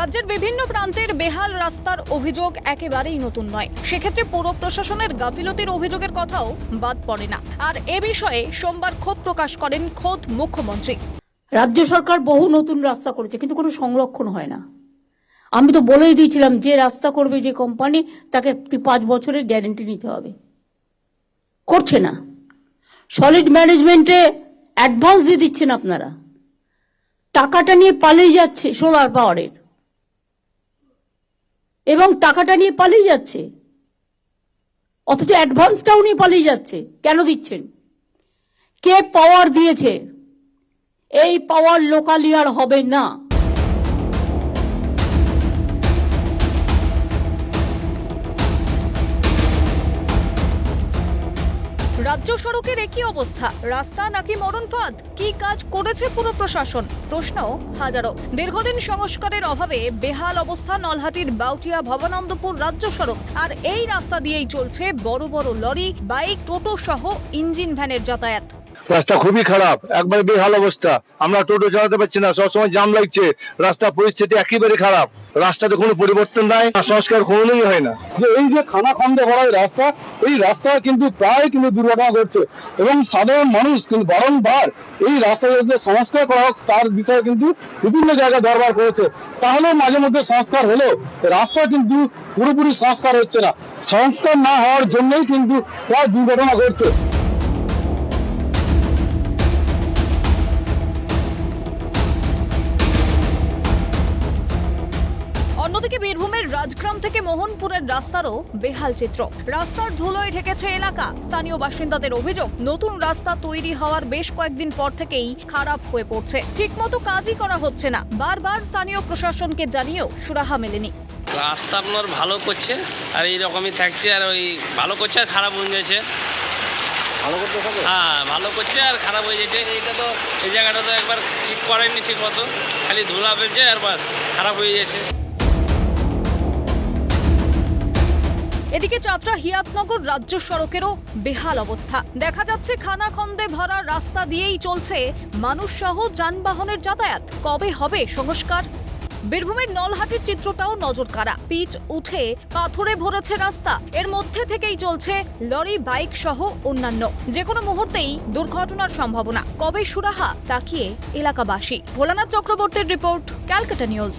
রাজ্যের বিভিন্ন প্রান্তের বেহাল রাস্তার অভিযোগ একেবারেই নতুন নয়। সেক্ষেত্রে পৌর প্রশাসনের গাফিলতির অভিযোগের কথাও বাদ পড়ে না। আর এ বিষয়ে সোমবার ক্ষোভ প্রকাশ করেন খোদ মুখ্যমন্ত্রী। রাজ্য সরকার বহু নতুন রাস্তা করেছে, কিন্তু কোনো সংরক্ষণ হয় না। আমি তো বলেই দিয়েছিলাম, যে রাস্তা করবে যে কোম্পানি তাকে পাঁচ বছরের গ্যারেন্টি নিতে হবে। করছে না। সলিড ম্যানেজমেন্টে অ্যাডভান্স দিয়ে দিচ্ছেন আপনারা। টাকাটা নিয়ে পালিয়ে যাচ্ছে সোলার পাওয়ারের এবং টাকাটা নিয়ে পালিয়ে যাচ্ছে। অথচ অ্যাডভান্সটাও নিয়ে পালিয়ে যাচ্ছে। কেন দিচ্ছেন? কে পাওয়ার দিয়েছে? এই পাওয়ার লোকালিয়ার হবে না। রাজ্য সড়কের একই অবস্থা। রাস্তা নাকি মরণ ফাঁদ কি কাজ করেছে পুরো প্রশাসন? প্রশ্ন হাজারো। দীর্ঘদিন সংস্কারের অভাবে বেহাল অবস্থা নলহাটির বাউটিয়া ভবানন্দপুর রাজ্য সড়ক। আর এই রাস্তা দিয়েই চলছে বড় বড় লরি, বাইক, টোটো সহ ইঞ্জিন ভ্যানের যাতায়াত। রাস্তা খুবই খারাপ, একবার বেহাল অবস্থা। আমরা টোটো চালাতে পারছি না, সবসময় জাম লাগছে, রাস্তা পরিস্থিতি একেবারে খারাপ। রাস্তাতে কোনো পরিবর্তন নাই সংস্কার কোনোদিনই হয় না। এই যে খানা খন্দ ভরা রাস্তা, এই রাস্তা কিন্তু প্রায় কিন্তু দুর্ঘটনা ঘটছে। এবং সাধারণ মানুষ কিন্তু বারংবার এই রাস্তার যে সংস্কার করা হোক, তার বিষয়ে কিন্তু বিভিন্ন জায়গায় দরবার করেছে। তাহলেও মাঝে মধ্যে সংস্কার হলেও রাস্তা কিন্তু পুরোপুরি সংস্কার হচ্ছে না। সংস্কার না হওয়ার জন্যই কিন্তু প্রায় দুর্ঘটনা ঘটছে। অন্যদিকে বীরভূমের রাজগ্রাম থেকে মোহনপুরের রাস্তারও বেহাল চিত্র। রাস্তার ধুলোয় ঢেকেছে এলাকা। স্থানীয় বাসিন্দাদের অভিযোগ নতুন রাস্তা তৈরি হওয়ার বেশ কয়েকদিন পর থেকেই খারাপ হয়ে পড়ছে। ঠিকমতো কাজই করা হচ্ছে না। বারবার স্থানীয় প্রশাসনকে জানিয়েও সুরাহা মেলেনি। রাস্তা আপনার ভালো করছে আর এই রকমই থাকছে আর ওই ভালো করছে আর খারাপ হয়ে যাচ্ছে। ভালো করতে হ্যাঁ ভালো করছে আর খারাপ হয়ে যাচ্ছে। এইটা তো এই জায়গাটা তো একবার ঠিক করেননি ঠিক মতো খালি ধুলা ফেলছে আর বাস খারাপ হয়ে যাচ্ছে। এদিকে চাতরা হিয়াতনগর রাজ্য সড়কেরও বেহাল অবস্থা। দেখা যাচ্ছে, খানাখন্দে ভরা রাস্তা দিয়েই চলছে মানুষ সহ যানবাহনের যাতায়াত। কবে হবে সংস্কার? বীরভূমের নলহাটির চিত্রটাও নজর কাড়া পিচ উঠে পাথরে ভরেছে রাস্তা। এর মধ্যে থেকেই চলছে লরি, বাইক সহ অন্যান্য। যে কোনো মুহূর্তেই দুর্ঘটনার সম্ভাবনা। কবে সুরাহা, তাকিয়ে এলাকাবাসী। ভোলানাথ চক্রবর্তীর রিপোর্ট, ক্যালকাটা নিউজ।